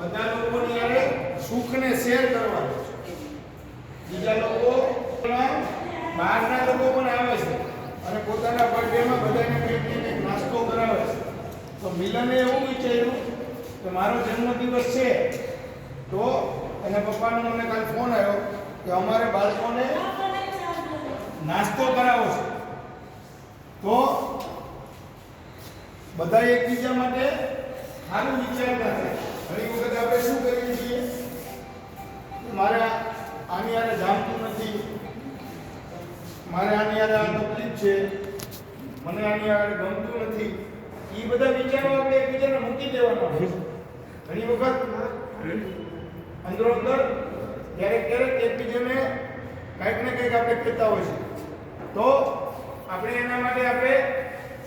બધા લોકોની યારે સુખને શેર કરવાનું બીજા લોકો બહારના લોકો પણ આવે છે અને પોતાના બર્થડેમાં બધાને કંઈક નાસ્તો કરાવે છે. તો મિલને એવું વિચાર્યું કે મારો જન્મદિવસ છે, તો એના પપ્પાનો મને કાલ ફોન આવ્યો કે અમારે બાળકોને નાસ્તો કરાવો છે. તો બધા એકબીજા માટે સારું વિચારતા થાય ઘણી વખત આપણે શું કરીએ છીએ? મારે આની યારે જામતું નથી. મારે આની યારે આ તકલીફ છે. મને આની યારે ગમતું નથી. એ બધા વિચારો આપણે એકબીજાને મૂકી દેવાના ઘણી વખત અંદરો અંદર ક્યારેક ક્યારેક એકબીજાને કંઈક ને કંઈક આપણે કહેતા હોય છે. તો આપણે એના માટે આપણે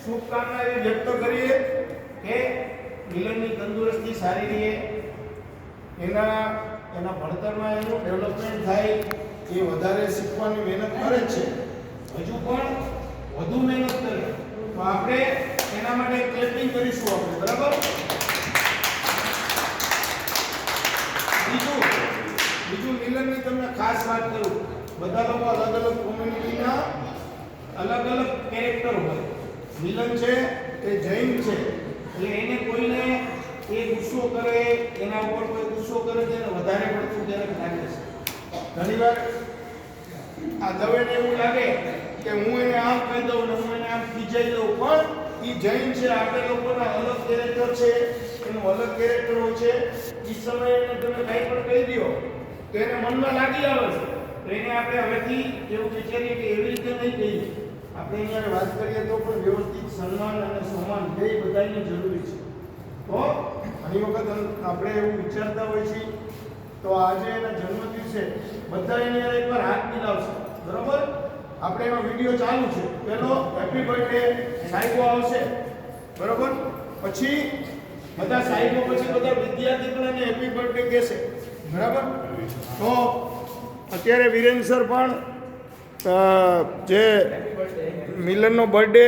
શુભકામના વ્યક્ત કરીએ. મિલનની તંદુરસ્તી સારી રહે, એના એના ભણતરમાં એનું ડેવલપમેન્ટ થાય, એ વધારે શીખવાની મહેનત કરે છે. હજુ પણ વધુ મહેનત કરે. તો આપણે એના માટે ક્લેપિંગ કરીશું આપણે, બરાબર? બીજું બીજું મિલનની તમને ખાસ વાત કરું. બધા લોકો અલગ અલગ કોમ્યુનિટીના અલગ અલગ કેરેક્ટર હોય. મિલન છે એ જૈન છે? એટલે એને કરે, એના ઉપર કોઈ ગુસ્સો કરે છે વધારે પડતું ક્યારેક લાગે છે ઘણીવાર આ દવેને એવું લાગે કે હું એને આમ કહી દઉં ને હું એને આમ ખીજાઈ દઉં, પણ એ જૈન છે, આપણે લોકોના અલગ કેરેક્ટર છે, એનું અલગ કેરેક્ટર હોય છે. એ સમયે એને તમે કંઈ પણ કહી દો તો એને મનમાં લાગી આવે છે. એને આપણે હવેથી એવું વિચારીએ કે એવી રીતે નહીં કહીએ. આપણે અહીંયા વાત કરીએ તો પણ વ્યવસ્થિત સન્માન અને સન્માન બે બધાને જરૂરી છે. તો ઘણી વખત આપણે એવું વિચારતા હોય છીએ તો આજે એના જન્મદિવસે બધા એની હારે એકવાર હાથ મિલાવશે. બરોબર? આપણે એમાં વીડિયો ચાલુ છે. પેલો હેપી બર્થડે સાહેબો આવશે. બરોબર? પછી બધા સાહેબો પછી બધા વિદ્યાર્થી પણ એને હેપી બર્થડે કહેશે. બરાબર? તો અત્યારે વિરેન સર પણ જે મિલનનો બર્થડે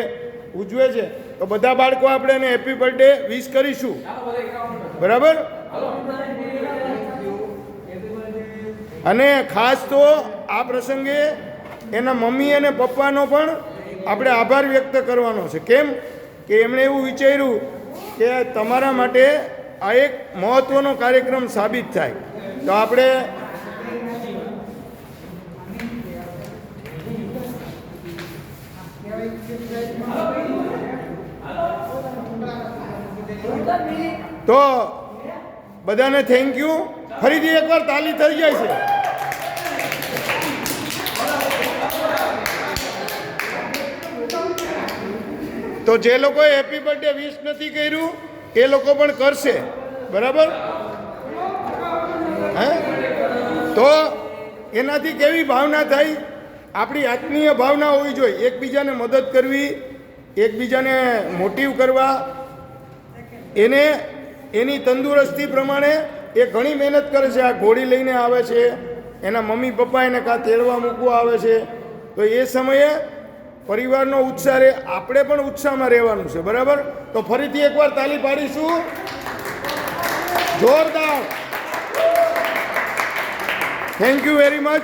ઉજવે છે. તો બધા બાળકો આપણે એને હેપી બર્થડે વિશ કરીશું. બરાબર? અને ખાસ તો આ પ્રસંગે એના મમ્મી અને પપ્પાનો પણ આપણે આભાર વ્યક્ત કરવાનો છે. કેમ? કે એમણે એવું વિચાર્યું કે તમારા માટે આ એક મહત્વનો કાર્યક્રમ સાબિત થાય. તો આપણે તો બધાને થેન્ક યુ ફરીથી એકવાર તાલી થઈ જાય છે. તો જે લોકોએ હેપી બર્થડે વિશ નથી કર્યું, એ લોકો પણ કરશે. બરાબર? હે? તો એનાથી કેવી ભાવના થાય? આપણી આત્મીય ભાવના હોવી જોઈએ. એકબીજાને મદદ કરવી એકબીજાને મોટિવ કરવા, એને, એની તંદુરસ્તી પ્રમાણે એ ઘણી મહેનત કરે છે. આ ઘોડી લઈને આવે છે, એના મમ્મી પપ્પા એને કાં તેડવા મૂકવા આવે છે. તો એ સમયે પરિવારનો ઉત્સાહ રહે. આપણે પણ ઉત્સાહમાં રહેવાનું છે, બરાબર? તો ફરીથી એકવાર તાલી પાડીશું. જોરદાર. Thank you very much